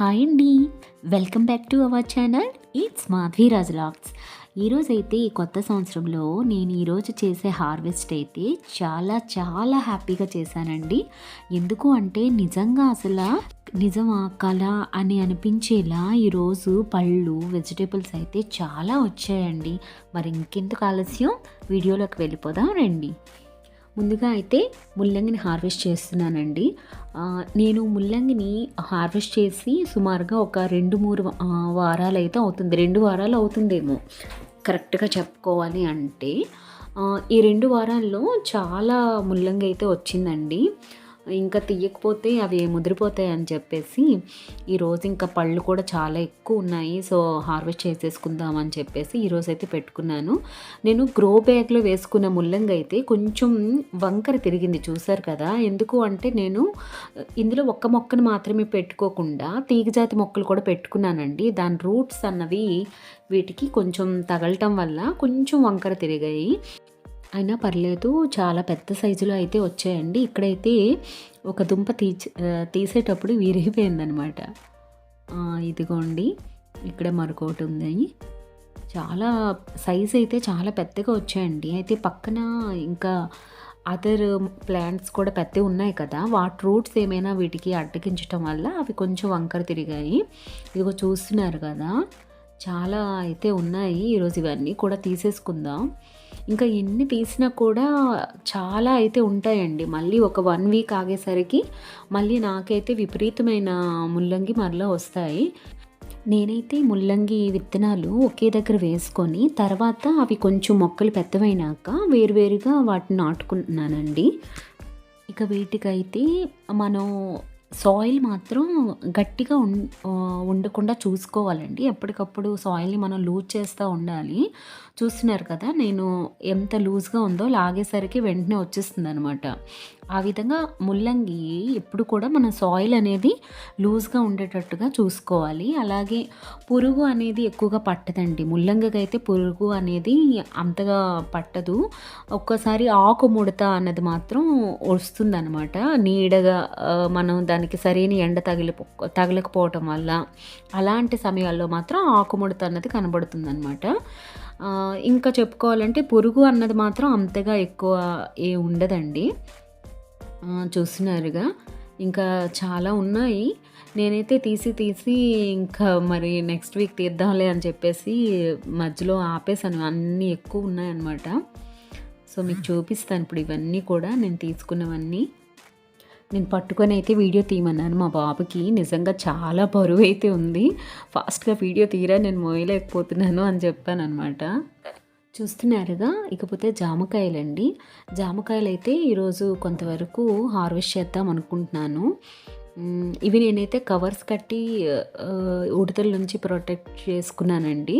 Hi అండి. Welcome back to our channel. It's Madhaviraj logs ఈరోజైతే ఈ కొత్త సంవత్సరంలో నేను ఈరోజు చేసే హార్వెస్ట్ అయితే చాలా చాలా హ్యాపీగా చేశానండి. ఎందుకు అంటే నిజంగా అసలు నిజమా కళ అని అనిపించేలా ఈరోజు పళ్ళు వెజిటేబుల్స్ అయితే చాలా వచ్చాయండి. మరి ఇంకెందుకు ఆలస్యం? వీడియోలోకి వెళ్ళిపోదాం రండి. ముందుగా అయితే ముల్లంగిని హార్వెస్ట్ చేస్తున్నానండి. నేను ముల్లంగిని హార్వెస్ట్ చేసి సుమారుగా ఒక రెండు మూడు వారాలు అయితే అవుతుంది. రెండు వారాలు అవుతుందేమో కరెక్ట్గా చెప్పుకోవాలి అంటే. ఈ రెండు వారాల్లో చాలా ముల్లంగి అయితే వచ్చిందండి. ఇంకా తీయకపోతే అవి ముదిరిపోతాయి అని చెప్పేసి ఈరోజు ఇంకా పళ్ళు కూడా చాలా ఎక్కువ ఉన్నాయి. సో హార్వెస్ట్ చేసేసుకుందాం అని చెప్పేసి ఈరోజు అయితే పెట్టుకున్నాను. నేను గ్రో బ్యాగ్లో వేసుకున్న ముల్లంగి అయితే కొంచెం వంకర తిరిగింది చూసారు కదా? ఎందుకు అంటే నేను ఇందులో ఒక్క మొక్కను మాత్రమే పెట్టుకోకుండా తీగజాతి మొక్కలు కూడా పెట్టుకున్నానండి. దాని రూట్స్ అన్నవి వీటికి కొంచెం తగలటం వల్ల కొంచెం వంకర తిరిగాయి. అయినా పర్లేదు చాలా పెద్ద సైజులో అయితే వచ్చాయండి. ఇక్కడైతే ఒక దుంప తీసి తీసేటప్పుడు విరిగిపోయిందనమాట. ఇదిగోండి ఇక్కడ మరొకటి ఉంది. చాలా సైజ్ అయితే చాలా పెద్దగా వచ్చాయండి. అయితే పక్కన ఇంకా అదర్ ప్లాంట్స్ కూడా పెద్దవి ఉన్నాయి కదా. వాటి రూట్స్ ఏమైనా వీటికి అడ్డగించడం వల్ల అవి కొంచెం వంకర తిరిగాయి. ఇదిగో చూస్తున్నారు కదా చాలా అయితే ఉన్నాయి. ఈరోజు ఇవన్నీ కూడా తీసేసుకుందాం. ఇంకా ఎన్ని తీసినా కూడా చాలా అయితే ఉంటాయండి. మళ్ళీ ఒక వన్ వీక్ ఆగేసరికి మళ్ళీ నాకైతే విపరీతమైన ముల్లంగి మరలా వస్తాయి. నేనైతే ముల్లంగి విత్తనాలు ఒకే దగ్గర వేసుకొని తర్వాత అవి కొంచెం మొక్కలు పెద్దవైనాక వేరువేరుగా వాటిని నాటుకుంటున్నానండి. ఇక వీటికైతే మనం సాయిల్ మాత్రం గట్టిగా ఉం ఉండకుండా చూసుకోవాలండి. ఎప్పటికప్పుడు సాయిల్ని మనం లూజ్ చేస్తూ ఉండాలి. చూస్తున్నారు కదా నేను ఎంత లూజ్గా ఉందో లాగేసరికి వెంటనే వచ్చేస్తుంది అనమాట ఆ విధంగా ముల్లంగి ఎప్పుడు కూడా మన సాయిల్ అనేది లూజ్గా ఉండేటట్టుగా చూసుకోవాలి. అలాగే పురుగు అనేది ఎక్కువగా పట్టదండి. ముల్లంగికి అయితే పురుగు అనేది అంతగా పట్టదు. ఒక్కసారి ఆకు ముడత అన్నది మాత్రం వస్తుందన్నమాట. నీడగా మనం దాన్ని దానికి సరైన ఎండ తగిలి తగలకపోవటం వల్ల అలాంటి సమయాల్లో మాత్రం ఆకుముడత అన్నది కనబడుతుందన్నమాట. ఇంకా చెప్పుకోవాలంటే పురుగు అన్నది మాత్రం అంతగా ఎక్కువ ఏ ఉండదండి. చూస్తున్నారుగా. ఇంకా చాలా ఉన్నాయి. నేనైతే తీసి తీసి ఇంకా మరి నెక్స్ట్ వీక్ తీద్దాంలే అని చెప్పేసి మధ్యలో ఆపేసాను అన్నీ ఎక్కువ ఉన్నాయన్నమాట. సో మీకు చూపిస్తాను ఇప్పుడు ఇవన్నీ కూడా. నేను తీసుకున్నవన్నీ. నేను పట్టుకొని అయితే వీడియో తీయమన్నాను మా బాబుకి. నిజంగా చాలా బరువు అయితే ఉంది. ఫాస్ట్గా వీడియో తీరా నేను మోయలేకపోతున్నాను అని చెప్పాను అనమాట చూస్తున్నారుగా ఇకపోతే జామకాయలండి. జామకాయలు అయితే ఈరోజు కొంతవరకు హార్వెస్ట్ చేద్దాం అనుకుంటున్నాను. ఇవి నేనైతే కవర్స్ కట్టి ఉడతల నుంచి ప్రొటెక్ట్ చేసుకున్నానండి.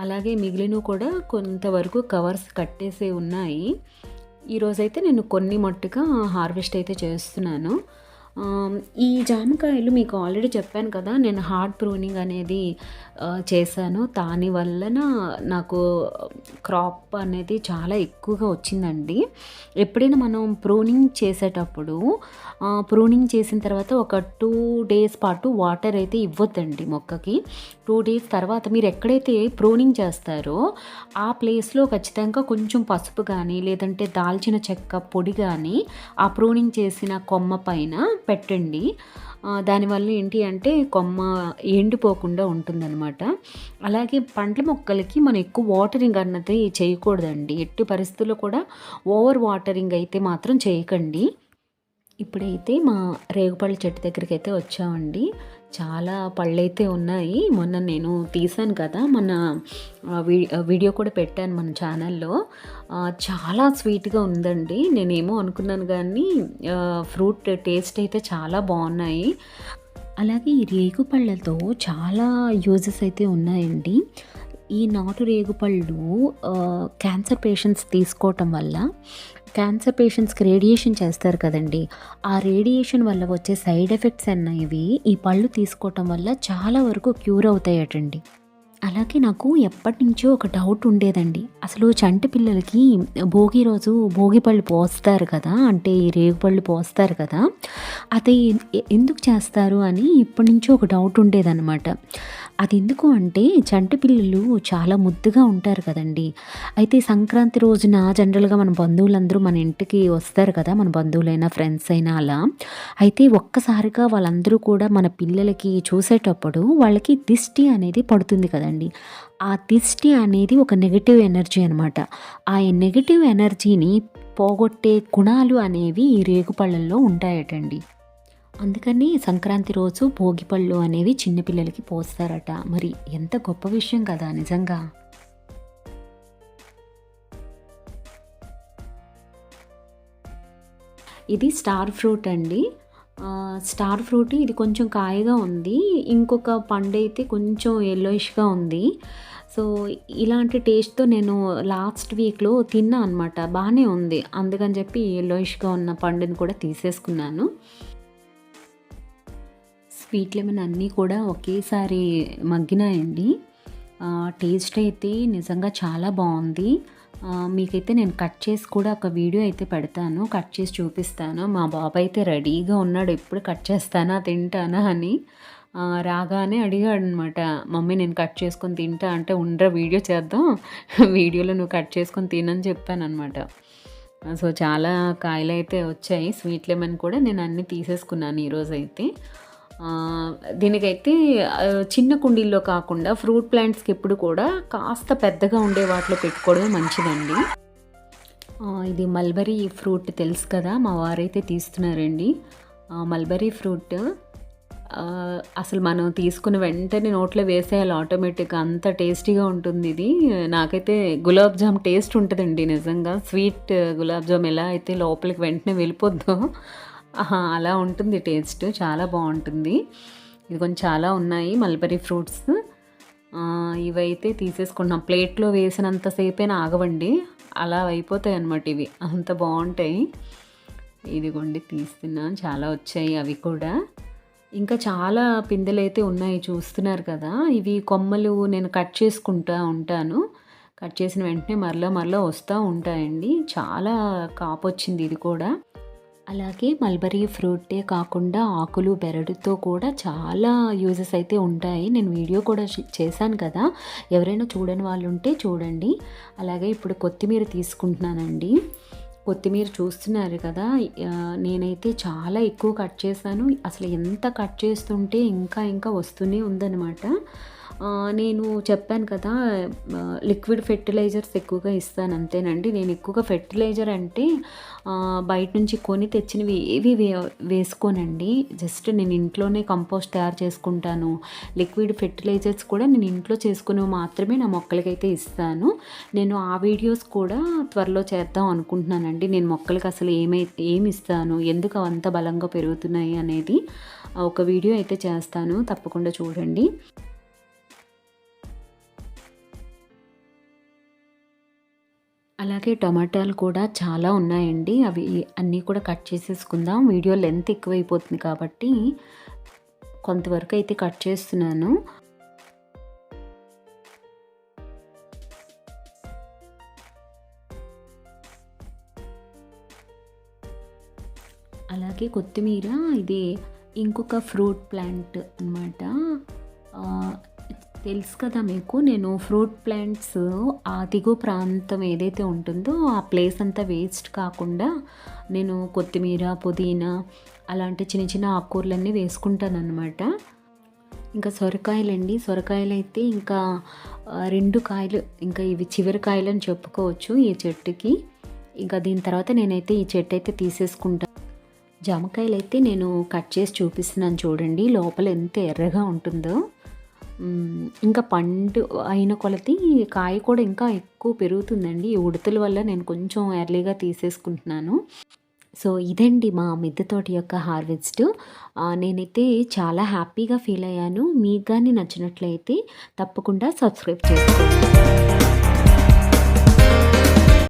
అలాగే మిగిలినవి కూడా కొంతవరకు కవర్స్ కట్టేసే ఉన్నాయి. ఈరోజైతే నేను కొన్ని మట్టుగా హార్వెస్ట్ అయితే చేస్తున్నాను. ఈ జామకాయలు మీకు ఆల్రెడీ చెప్పాను కదా నేను హార్డ్ ప్రూనింగ్ అనేది చేశాను. దాని వలన నాకు క్రాప్ అనేది చాలా ఎక్కువగా వచ్చిందండి. ఎప్పుడైనా మనం ప్రూనింగ్ చేసేటప్పుడు ప్రూనింగ్ చేసిన తర్వాత ఒక టూ డేస్ పాటు వాటర్ అయితే ఇవ్వద్దండి మొక్కకి. టూ డేస్ తర్వాత మీరు ఎక్కడైతే ప్రూనింగ్ చేస్తారో ఆ ప్లేస్లో ఖచ్చితంగా కొంచెం పసుపు కానీ లేదంటే దాల్చిన చెక్క పొడి కానీ ఆ ప్రూనింగ్ చేసిన కొమ్మ పైన పెట్టండి. దానివల్ల ఏంటి అంటే కొమ్మ ఎండిపోకుండా ఉంటుందన్నమాట. అలాగే పండ్ల మొక్కలకి మనం ఎక్కువ వాటరింగ్ అన్నది చేయకూడదండి. ఎట్టి పరిస్థితుల్లో కూడా ఓవర్ వాటరింగ్ అయితే మాత్రం చేయకండి. ఇప్పుడైతే మా రేగుపళ్ళ చెట్టు దగ్గరికి అయితే వచ్చామండి. చాలా పళ్ళైతే ఉన్నాయి. మొన్న నేను తీసాను కదా మన వీడియో కూడా పెట్టాను మన ఛానల్లో. చాలా స్వీట్గా ఉందండి. నేనేమో అనుకున్నాను కానీ ఫ్రూట్ టేస్ట్ అయితే చాలా బాగున్నాయి. అలాగే ఈ రేగుపళ్ళతో చాలా యూజెస్ అయితే ఉన్నాయండి. ఈ నాటు రేగుపళ్ళు క్యాన్సర్ పేషెంట్స్ తీసుకోవటం వల్ల క్యాన్సర్ పేషెంట్స్కి రేడియేషన్ చేస్తారు కదండి. ఆ రేడియేషన్ వల్ల వచ్చే సైడ్ ఎఫెక్ట్స్ అనేవి ఈ పళ్ళు తీసుకోవటం వల్ల చాలా వరకు క్యూర్ అవుతాయటండి. అలాగే నాకు ఎప్పటి నుంచో ఒక డౌట్ ఉండేదండి. అసలు చంటి పిల్లలకి భోగి రోజు భోగి పళ్ళు పోస్తారు కదా అంటే ఈ రేగు పళ్ళు పోస్తారు కదా అది ఎందుకు చేస్తారు అని ఇప్పటి నుంచో ఒక డౌట్ ఉండేదన్నమాట. అది ఎందుకు అంటే జంట పిల్లలు చాలా ముద్దుగా ఉంటారు కదండి. అయితే సంక్రాంతి రోజున జనరల్గా మన బంధువులందరూ మన ఇంటికి వస్తారు కదా మన బంధువులైనా ఫ్రెండ్స్ అయినా అలా. అయితే ఒక్కసారిగా వాళ్ళందరూ కూడా మన పిల్లలకి చూసేటప్పుడు వాళ్ళకి దిష్టి అనేది పడుతుంది కదండి. ఆ దిష్టి అనేది ఒక నెగిటివ్ ఎనర్జీ అనమాట ఆ నెగిటివ్ ఎనర్జీని పోగొట్టే గుణాలు అనేవి ఈ రేగుపళ్ళల్లో ఉంటాయటండి. అందుకని సంక్రాంతి రోజు భోగిపళ్ళు అనేవి చిన్నపిల్లలకి పోస్తారట. మరి ఎంత గొప్ప విషయం కదా నిజంగా. ఇది స్టార్ ఫ్రూట్ అండి. స్టార్ ఫ్రూట్ ఇది కొంచెం కాయగా ఉంది. ఇంకొక పండు అయితే కొంచెం ఎల్లోయిష్గా ఉంది. సో ఇలాంటి టేస్ట్తో నేను లాస్ట్ వీక్లో తిన్నా అనమాట బాగానే ఉంది. అందుకని చెప్పి ఎల్లోయిష్గా ఉన్న పండుని కూడా తీసేసుకున్నాను. స్వీట్ లెమన్ అన్నీ కూడా ఒకేసారి మగ్గినాయండి. టేస్ట్ అయితే నిజంగా చాలా బాగుంది. మీకైతే నేను కట్ చేసి కూడా ఒక వీడియో అయితే పెడతాను. కట్ చేసి చూపిస్తాను. మా బాబు అయితే రెడీగా ఉన్నాడు. ఎప్పుడు కట్ చేస్తానా తింటానా అని. రాగానే అడిగాడు అనమాట మమ్మీ నేను కట్ చేసుకొని తింటా అంటే ఉండరా వీడియో చేద్దాం. వీడియోలో నువ్వు కట్ చేసుకొని తినని చెప్పాను అనమాట సో చాలా కాయలు అయితే వచ్చాయి. స్వీట్ లెమన్ కూడా నేను అన్నీ తీసేసుకున్నాను ఈరోజు అయితే దీనికైతే చిన్న కుండీల్లో కాకుండా ఫ్రూట్ ప్లాంట్స్కి ఎప్పుడు కూడా కాస్త పెద్దగా ఉండే వాటిలో పెట్టుకోవడమే మంచిదండి. ఇది మల్బరీ ఫ్రూట్ తెలుసు కదా మా వారైతే తీస్తున్నారండి. మల్బరీ ఫ్రూట్ అసలు మనం తీసుకుని వెంటనే నోట్లో వేసేయాలి ఆటోమేటిక్గా అంత టేస్టీగా ఉంటుంది ఇది. నాకైతే గులాబ్ జామ్ టేస్ట్ ఉంటుందండి నిజంగా. స్వీట్ గులాబ్ జామ్ ఎలా అయితే లోపలికి వెంటనే వెళ్ళిపోద్దో అలా ఉంటుంది టేస్ట్. చాలా బాగుంటుంది. ఇది కొంచెం చాలా ఉన్నాయి మల్బరీ ఫ్రూట్స్. ఇవైతే తీసేసుకున్నాం. ప్లేట్లో వేసినంతసేపైనా ఆగవండి అలా అయిపోతాయి అన్నమాట ఇవి. అంత బాగుంటాయి. ఇదిగోండి తీస్తున్నాను చాలా వచ్చాయి అవి కూడా. ఇంకా చాలా పిందెలు అయితే ఉన్నాయి చూస్తున్నారు కదా. ఇవి కొమ్మలు నేను కట్ చేసుకుంటా ఉంటాను. కట్ చేసిన వెంటనే మరలా మరలా వస్తూ ఉంటాయండి. చాలా కాపు వచ్చింది ఇది కూడా. అలాగే మల్బరీ ఫ్రూటే కాకుండా ఆకులు బెరడుతో కూడా చాలా యూజెస్ అయితే ఉంటాయి. నేను వీడియో కూడా చేశాను కదా. ఎవరైనా చూడని వాళ్ళు ఉంటే చూడండి. అలాగే ఇప్పుడు కొత్తిమీర తీసుకుంటున్నానండి. కొత్తిమీర చూస్తున్నారు కదా. నేనైతే చాలా ఎక్కువ కట్ చేశాను. అసలు ఎంత కట్ చేస్తుంటే ఇంకా ఇంకా వస్తూనే ఉందన్నమాట. నేను చెప్పాను కదా లిక్విడ్ ఫెర్టిలైజర్స్ ఎక్కువగా ఇస్తాను అంతేనండి. నేను ఎక్కువగా ఫెర్టిలైజర్ అంటే బయట నుంచి కొని తెచ్చినవి ఏవి వే వేసుకోనండి. జస్ట్ నేను ఇంట్లోనే కంపోస్ట్ తయారు చేసుకుంటాను. లిక్విడ్ ఫెర్టిలైజర్స్ కూడా నేను ఇంట్లో చేసుకునేవి మాత్రమే నా మొక్కలకైతే ఇస్తాను. నేను ఆ వీడియోస్ కూడా త్వరలో చేద్దాం అనుకుంటున్నానండి. నేను మొక్కలకి అసలు ఏమై ఏమి ఇస్తాను? ఎందుకు అంత బలంగా పెరుగుతున్నాయి అనేది ఒక వీడియో అయితే చేస్తాను. తప్పకుండా చూడండి. అలాగే టమాటాలు కూడా చాలా ఉన్నాయండి. అవి అన్నీ కూడా కట్ చేసేసుకుందాం. వీడియో లెంత్ ఎక్కువైపోతుంది కాబట్టి కొంతవరకు అయితే కట్ చేస్తున్నాను. అలాగే కొత్తిమీర ఇది ఇంకొక ఫ్రూట్ ప్లాంట్ అనమాట తెలుసు కదా మీకు నేను ఫ్రూట్ ప్లాంట్స్ ఆ దిగు ప్రాంతం ఏదైతే ఉంటుందో ఆ ప్లేస్ అంతా వేస్ట్ కాకుండా నేను కొత్తిమీర పుదీనా అలాంటి చిన్న చిన్న ఆకుకూరలన్నీ వేసుకుంటానన్నమాట. ఇంకా సొరకాయలండి. సొరకాయలు అయితే ఇంకా రెండు కాయలు ఇంకా ఇవి చివరి కాయలు అని చెప్పుకోవచ్చు ఈ చెట్టుకి. ఇంకా దీని తర్వాత నేనైతే ఈ చెట్టు అయితే తీసేసుకుంటాను జామకాయలు అయితే నేను కట్ చేసి చూపిస్తున్నాను చూడండి లోపల ఎంత ఎర్రగా ఉంటుందో. ఇంకా పండు అయిన కొలది కాయ కూడా ఇంకా ఎక్కువ పెరుగుతుందండి. ఈ ఉడతల వల్ల నేను కొంచెం ఎర్లీగా తీసేసుకుంటున్నాను. సో ఇదండి మా మిద్దె తోట యొక్క హార్వెస్ట్. నేనైతే చాలా హ్యాపీగా ఫీల్ అయ్యాను. మీకు కానీ నచ్చినట్లయితే తప్పకుండా సబ్స్క్రైబ్ చేసుకోండి.